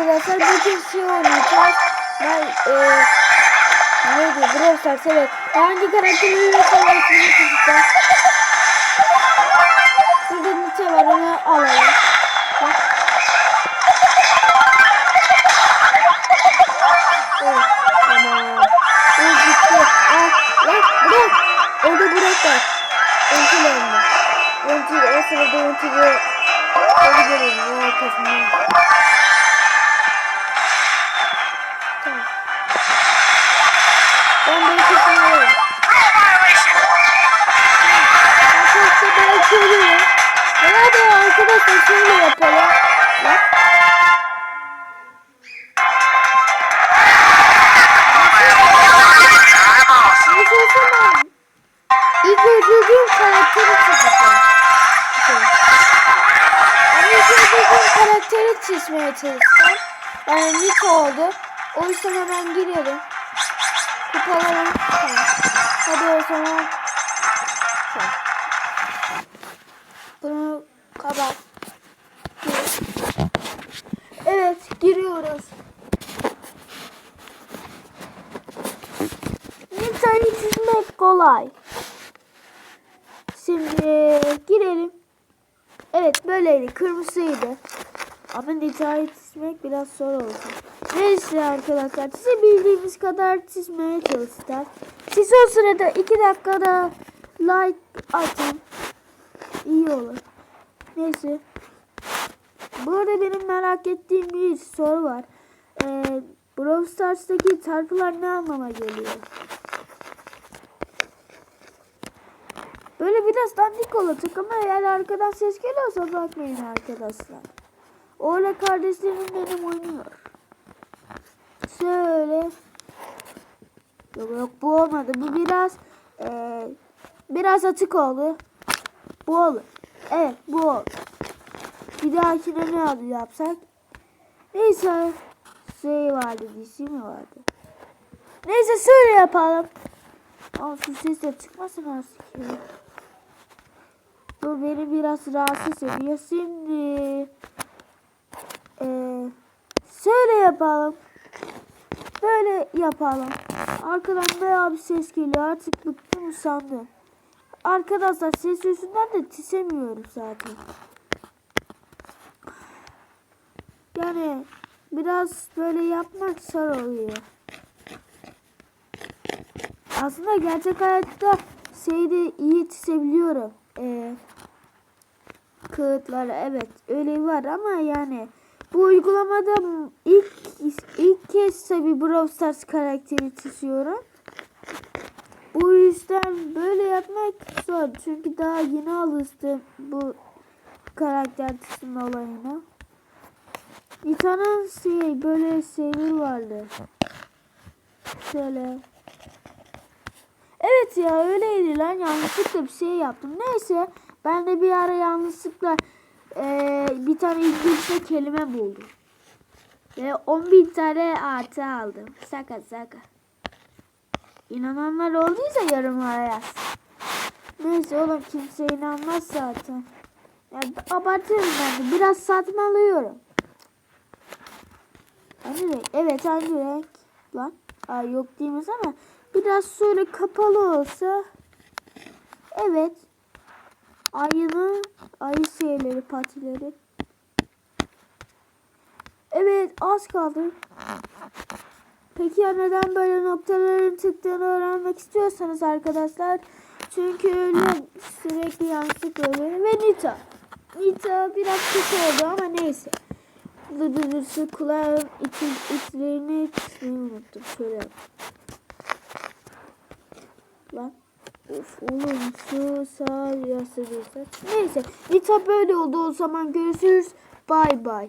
arkadaşlar bugün şey oynayacağız. Ben eee neydi? Brawl Stars evet. Hangi karakterleri savaşını çocuklar? Şurada Nite var onu alalım. Bak. Evet tamam. O gitti. Ah lan bırak. Orada bırak bak. Ultiyle önüne. Ultiyle o sırada ultiyle. Onu görelim. Arkasından. Karakteri çizmeye çalışacağım. Yani Nick oldu. O yüzden hemen giriyorum. Kupalarım. Hadi o zaman. Bunu kapat. Evet giriyoruz. Nita'yı çizmek kolay. Şimdi girelim. Evet böyleydi. Kırmızıydı. Ama Nita'yı çizmek biraz zor oldu. Neyse arkadaşlar size bildiğimiz kadar çizmeye çalışacağız. Siz o sırada 2 dakikada like atın. İyi olur. Neyse. Bu arada benim merak ettiğim bir soru var. Ee, Brawl Stars'taki çarpılar ne anlama geliyor? Böyle biraz dandik olacak ama eğer arkadan ses geliyorsa bakmayın arkadaşlar. Orada kardeşlerim benim oynuyor. Şöyle. Yok yok bu olmadı. Bu biraz eee, biraz açık oldu. Bu olur. Evet bu olur. Bir dahakine ne adı yapsak? Neyse. Şey vardı. DC mi vardı? Neyse şöyle yapalım. Şu ses de çıkmasın artık. Bu beni biraz rahatsız ediyor. Şimdi şöyle yapalım. Böyle yapalım. Arkadan bayağı bir ses geliyor. Artık bıktım usandım. Arkadaşlar ses yüzünden de tisemiyorum zaten. Yani biraz böyle yapmak zor oluyor. Aslında gerçek hayatta şeyde iyi çizebiliyorum. Ee, kağıtları evet öyle var ama yani bu uygulamada ilk ilk kez tabi Brawl Stars karakteri çiziyorum. Bu yüzden böyle yapmak zor. Çünkü daha yeni alıştım bu karakter çizme olayına. Nita'nın şey böyle şeyi vardı. Şöyle. Evet ya öyleydi lan yanlışlıkla bir şey yaptım. Neyse ben de bir ara yanlışlıkla eee, bir tane İngilizce kelime buldum. Ve 10 bin tane artı aldım. Saka saka. İnananlar olduysa yorumlara yaz. Neyse oğlum kimse inanmaz zaten. Ya abartıyorum ben de. Biraz satmalıyorum. Hangi renk? Evet hangi renk? Lan. Aa, yok değiliz ama biraz şöyle kapalı olsa. Evet. Ayını, ayı şeyleri, patileri. Evet az kaldı. Peki ya neden böyle noktaların çıktığını öğrenmek istiyorsanız arkadaşlar. Çünkü öyle sürekli yanlışlık oluyor. Ve Nita. Nita biraz kötü oldu ama neyse. Şu kulağın içi, içlerini çizmeyi unuttum. Şöyle yap. Lan. Of oğlum şu sağ yassı Neyse. Nita böyle oldu o zaman görüşürüz. Bay bay.